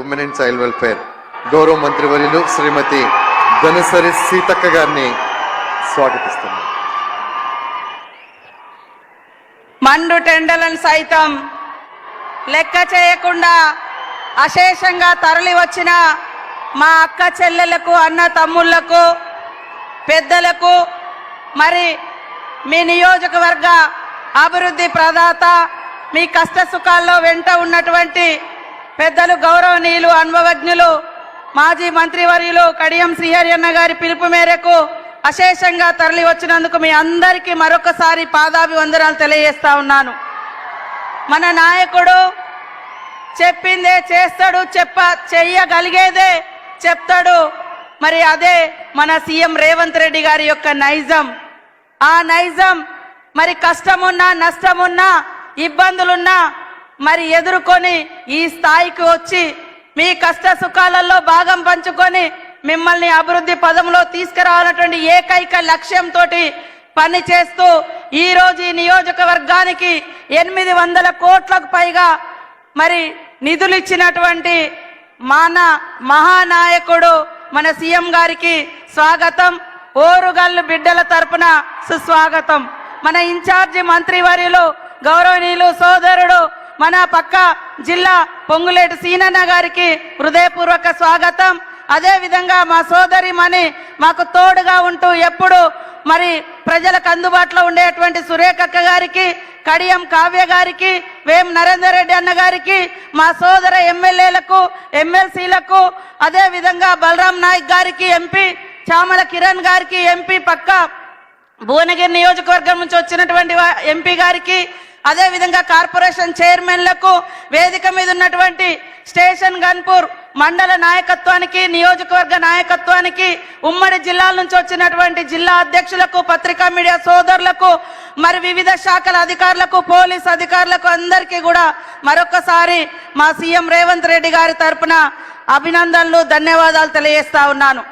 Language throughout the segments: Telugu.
ఉమెన్ అండ్ చైల్డ్ వెల్ఫేర్ గౌరవ మంత్రివర్యులు శ్రీమతి ధనసరి సీతక్క గారిని స్వాగతిస్తున్నారు మండు టెండలను సైతం లెక్క చేయకుండా అశేషంగా తరలి వచ్చిన మా అక్క చెల్లెలకు అన్న తమ్ముళ్ళకు పెద్దలకు మరి మీ నియోజకవర్గ అభివృద్ధి ప్రదాత మీ కష్ట సుఖాల్లో వెంట ఉన్నటువంటి పెద్దలు గౌరవనీయులు అనుభవజ్ఞులు మాజీ మంత్రివర్యులు కడియం శ్రీహరియన్న గారి పిలుపు మేరకు అశేషంగా తరలి వచ్చినందుకు మీ అందరికీ మరొకసారి పాదాభివందనాలు తెలియజేస్తా ఉన్నాను. మన నాయకుడు చెప్పిందే చేస్తాడు చెప్ప చెయ్యగలిగేదే చెప్తాడు. మరి అదే మన సీఎం రేవంత్ రెడ్డి గారి యొక్క నైజం. ఆ నైజం మరి కష్టమున్నా నష్టమున్నా ఇబ్బందులున్నా మరి ఎదుర్కొని ఈ స్థాయికి వచ్చి మీ కష్ట సుఖాలలో భాగం పంచుకొని మిమ్మల్ని అభివృద్ధి పదంలో తీసుకురావాలన్నటువంటి ఏకైక లక్ష్యంతో పని చేస్తూ ఈరోజు ఈ నియోజకవర్గానికి ఎనిమిది వందల కోట్లకు పైగా మరి నిధులు ఇచ్చినటువంటి మన మహానాయకుడు మన సీఎం గారికి స్వాగతం. ఓరుగల్లు బిడ్డల తరపున సుస్వాగతం. మన ఇన్ఛార్జి మంత్రివర్యులు గౌరవనీయులు సోదరుడు మన పక్క జిల్లా పొంగులేటి సీనన్న గారికి హృదయపూర్వక స్వాగతం. అదే విధంగా మా సోదరి మని మాకు తోడుగా ఉంటూ ఎప్పుడు మరి ప్రజలకు అందుబాటులో ఉండేటువంటి సురేఖక్క గారికి కడియం కావ్య గారికి వేం నరేందర్ రెడ్డి అన్న గారికి మా సోదర ఎమ్మెల్యేలకు ఎమ్మెల్సీలకు అదే విధంగా బలరాం నాయక్ గారికి ఎంపీ చామల కిరణ్ గారికి ఎంపీ పక్క భువనగిరి నియోజకవర్గం నుంచి వచ్చినటువంటి ఎంపీ గారికి అదేవిధంగా కార్పొరేషన్ చైర్మన్లకు వేదిక మీద ఉన్నటువంటి స్టేషన్ గన్పూర్ మండల నాయకత్వానికి నియోజకవర్గ నాయకత్వానికి ఉమ్మడి జిల్లాల నుంచి వచ్చినటువంటి జిల్లా అధ్యక్షులకు పత్రికా మీడియా సోదరులకు మరి వివిధ శాఖల అధికారులకు పోలీస్ అధికారులకు అందరికీ కూడా మరొకసారి మా సీఎం రేవంత్ రెడ్డి గారి తరపున అభినందనలు ధన్యవాదాలు తెలియజేస్తా ఉన్నాను.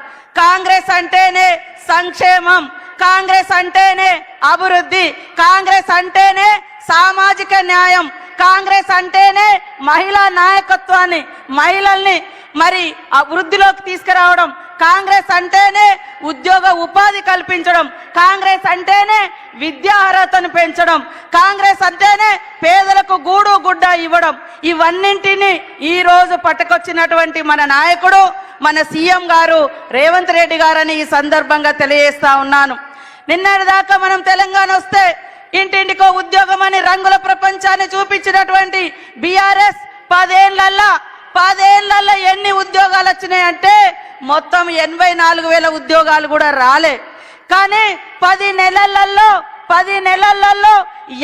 కాంగ్రెస్ అంటేనే సంక్షేమం. కాంగ్రెస్ అంటేనే అభివృద్ధి కాంగ్రెస్ అంటేనే సామాజిక న్యాయం కాంగ్రెస్ అంటేనే మహిళా నాయకత్వాన్ని మహిళల్ని మరి అభివృద్ధిలోకి తీసుకురావడం కాంగ్రెస్ అంటేనే ఉద్యోగ ఉపాధి కల్పించడం కాంగ్రెస్ అంటేనే విద్యా అర్హతను పెంచడం కాంగ్రెస్ అంటేనే పేదలకు గూడు గుడ్డ ఇవ్వడం ఇవన్నింటినీ ఈరోజు పట్టుకొచ్చినటువంటి మన నాయకుడు మన సీఎం గారు రేవంత్ రెడ్డి గారని ఈ సందర్భంగా తెలియజేస్తా ఉన్నాను. నిన్నటి దాకా మనం తెలంగాణ వస్తే ఇంటింటికో ఉద్యోగం అని రంగుల ప్రపంచాన్ని చూపించినటువంటి బీఆర్ఎస్ పదేళ్ళల్లా పదేళ్ళలో ఎన్ని ఉద్యోగాలు వచ్చినాయంటే మొత్తం ఎనభై నాలుగు వేల ఉద్యోగాలు కూడా రాలే. కానీ పది నెలలలో పది నెలలలో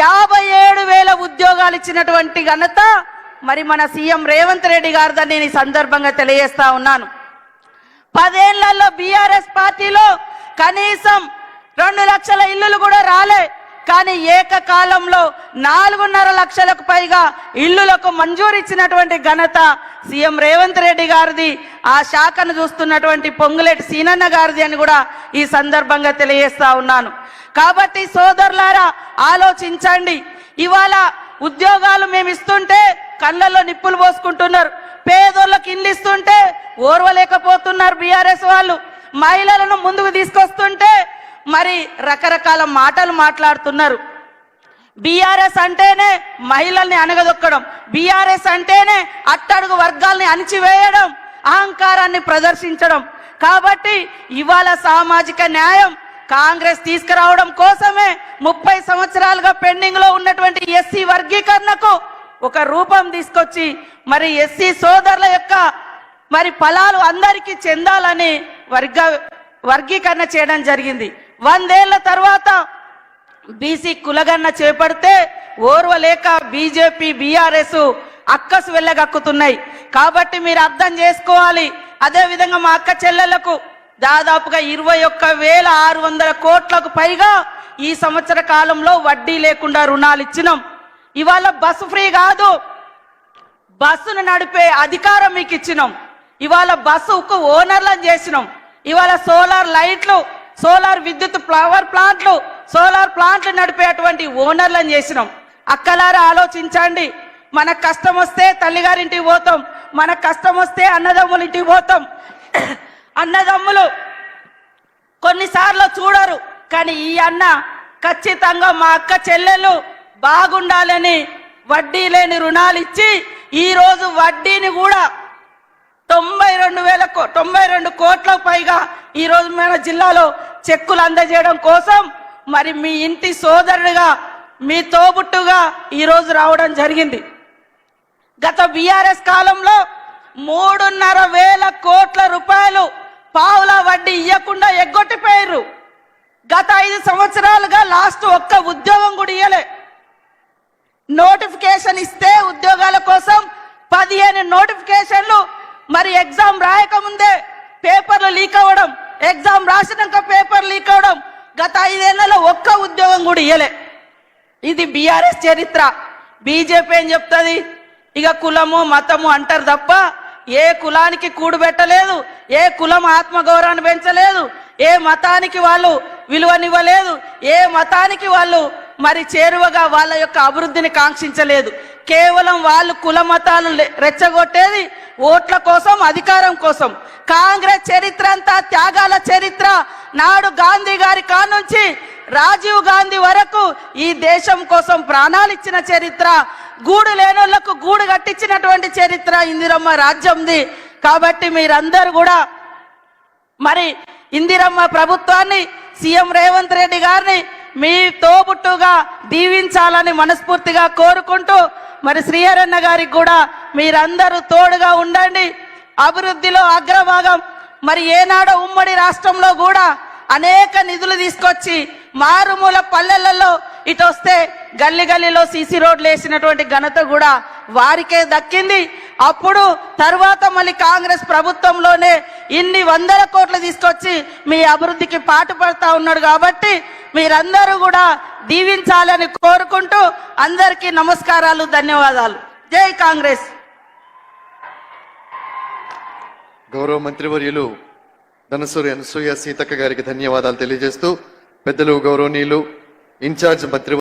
యాభై ఏడు వేల ఉద్యోగాలు ఇచ్చినటువంటి ఘనత మరి మన సీఎం రేవంత్ రెడ్డి గారిదని నేను ఈ సందర్భంగా తెలియజేస్తా ఉన్నాను. పదేళ్ళలో బీఆర్ఎస్ పార్టీలో కనీసం రెండు లక్షల ఇల్లులు కూడా రాలే. కానీ ఏకకాలంలో నాలుగున్నర లక్షలకు పైగా ఇల్లులకు మంజూరు ఇచ్చినటువంటి ఘనత సీఎం రేవంత్ రెడ్డి గారిది ఆ శాఖను చూస్తున్నటువంటి పొంగులేటి సీనన్న గారిది అని కూడా ఈ సందర్భంగా తెలియజేస్తా ఉన్నాను. కాబట్టి సోదరులారా ఆలోచించండి. ఇవాళ ఉద్యోగాలు మేము ఇస్తుంటే కళ్ళల్లో నిప్పులు పోసుకుంటున్నారు. పేదోళ్ళకి ఇల్లు ఇస్తుంటే ఓర్వలేకపోతున్నారు బీఆర్ఎస్ వాళ్ళు. మహిళలను ముందుకు తీసుకొస్తుంటే మరి రకరకాల మాటలు మాట్లాడుతున్నారు. బీఆర్ఎస్ అంటేనే మహిళల్ని అనగదొక్కడం బీఆర్ఎస్ అంటేనే అట్టడుగు వర్గాల్ని అణిచివేయడం అహంకారాన్ని ప్రదర్శించడం. కాబట్టి ఇవాళ సామాజిక న్యాయం కాంగ్రెస్ తీసుకురావడం కోసమే ముప్పై సంవత్సరాలుగా పెండింగ్లో ఉన్నటువంటి ఎస్సీ వర్గీకరణకు ఒక రూపం తీసుకొచ్చి మరి ఎస్సీ సోదరుల యొక్క మరి ఫలాలు అందరికీ చెందాలని వర్గ వర్గీకరణ చేయడం జరిగింది. వందేళ్ళ తర్వాత బీసీ కులగన్న చేపడితే ఓర్వలేక బీజేపీ బీఆర్ఎస్ అక్కసు వెళ్ళగక్కుతున్నాయి కాబట్టి మీరు అర్థం చేసుకోవాలి. అదేవిధంగా మా అక్క చెల్లెలకు దాదాపుగా ఇరవై ఒక్క వేల ఆరు వందల కోట్లకు పైగా ఈ సంవత్సర కాలంలో వడ్డీ లేకుండా రుణాలు ఇచ్చినాం. ఇవాళ బస్సు ఫ్రీ కాదు. బస్సును నడిపే అధికారం మీకు ఇచ్చినాం. ఇవాళ బస్సుకు ఓనర్లను చేసినాం. ఇవాళ సోలార్ లైట్లు సోలార్ విద్యుత్ పవర్ ప్లాంట్లు సోలార్ ప్లాంట్లు నడిపేటువంటి ఓనర్లను చేసినాం. అక్కలారా ఆలోచించండి. మన కష్టం వస్తే తల్లిగారింటికి పోతాం. మన కష్టం వస్తే అన్నదమ్ములు ఇంటికి పోతాం. అన్నదమ్ములు కొన్నిసార్లు చూడరు కానీ ఈ అన్న ఖచ్చితంగా మా అక్క చెల్లెలు బాగుండాలని వడ్డీ లేని రుణాలు ఇచ్చి ఈరోజు వడ్డీని కూడా తొంభై రెండు వేల కో- తొంభై రెండు కోట్లకు పైగా ఈ రోజు మన జిల్లాలో చెక్కులు అందజేయడం కోసం మరి మీ ఇంటి సోదరుడిగా మీ తోబుట్టుగా ఈరోజు రావడం జరిగింది. గత బీఆర్ఎస్ కాలంలో మూడున్నర వేల కోట్ల రూపాయలు పావుల వడ్డీ ఇవ్వకుండా ఎగ్గొట్టిపోయారు గత ఐదు సంవత్సరాలుగా లాస్ట్ ఒక్క ఉద్యోగం కూడా ఇయ్యలే. నోటిఫికేషన్ ఇస్తే ఉద్యోగాల కోసం పదిహేను నోటిఫికేషన్లు మరి ఎగ్జామ్ రాయకముందే పేపర్లు లీక్ అవ్వడం ఎగ్జామ్ రాసినాక పేపర్ లీక్ అవ్వడం గత ఐదేళ్ళలో ఒక్క ఉద్యోగం కూడా ఇయ్యలే. ఇది బీఆర్ఎస్ చరిత్ర. బీజేపీ ఏం చెప్తుంది? ఇక కులము మతము అంటారు తప్ప ఏ కులానికి కూడబెట్టలేదు ఏ కులం ఆత్మగౌరవాన్ని పెంచలేదు ఏ మతానికి వాళ్ళు విలువనివ్వలేదు ఏ మతానికి వాళ్ళు మరి చేరువగా వాళ్ళ యొక్క అభివృద్ధిని కాంక్షించలేదు. కేవలం వాళ్ళు కుల మతాలు రెచ్చగొట్టేది ఓట్ల కోసం అధికారం కోసం. కాంగ్రెస్ చరిత్ర అంతా త్యాగాల చరిత్ర. నాడు గాంధీ గారి కానుంచి రాజీవ్ గాంధీ వరకు ఈ దేశం కోసం ప్రాణాలు ఇచ్చిన చరిత్ర. గూడు లేనోళ్ళకు గూడు కట్టించినటువంటి చరిత్ర ఇందిరమ్మ రాజ్యంది. కాబట్టి మీరందరూ కూడా మరి ఇందిరమ్మ ప్రభుత్వాన్ని సీఎం రేవంత్ రెడ్డి గారిని మీ తోబుట్టుగా దీవించాలని మనస్ఫూర్తిగా కోరుకుంటూ మరి శ్రీహరన్న గారికి కూడా మీరందరూ తోడుగా ఉండండి. అభివృద్ధిలో అగ్రభాగం. మరి ఏనాడో ఉమ్మడి రాష్ట్రంలో కూడా అనేక నిధులు తీసుకొచ్చి మారుమూల పల్లెలలో ఇటు వస్తే గల్లి గల్లీలో సీసీ రోడ్లు వేసినటువంటి ఘనత కూడా వారికే దక్కింది. అప్పుడు తర్వాత మళ్ళీ కాంగ్రెస్ ప్రభుత్వంలోనే ఇన్ని వందల కోట్లు తీసుకొచ్చి మీ అభివృద్ధికి పాటుపడతా ఉన్నాడు కాబట్టి మీరందరూ కూడా దీవించాలని కోరుకుంటూ అందరికీ నమస్కారాలు ధన్యవాదాలు. జై కాంగ్రెస్. గౌరవ మంత్రివర్యులు ధనసూరి అనసూయ సీతక్క గారికి ధన్యవాదాలు తెలియజేస్తూ పెద్దలు గౌరవనీయులు ఇన్ఛార్జ్ మంత్రి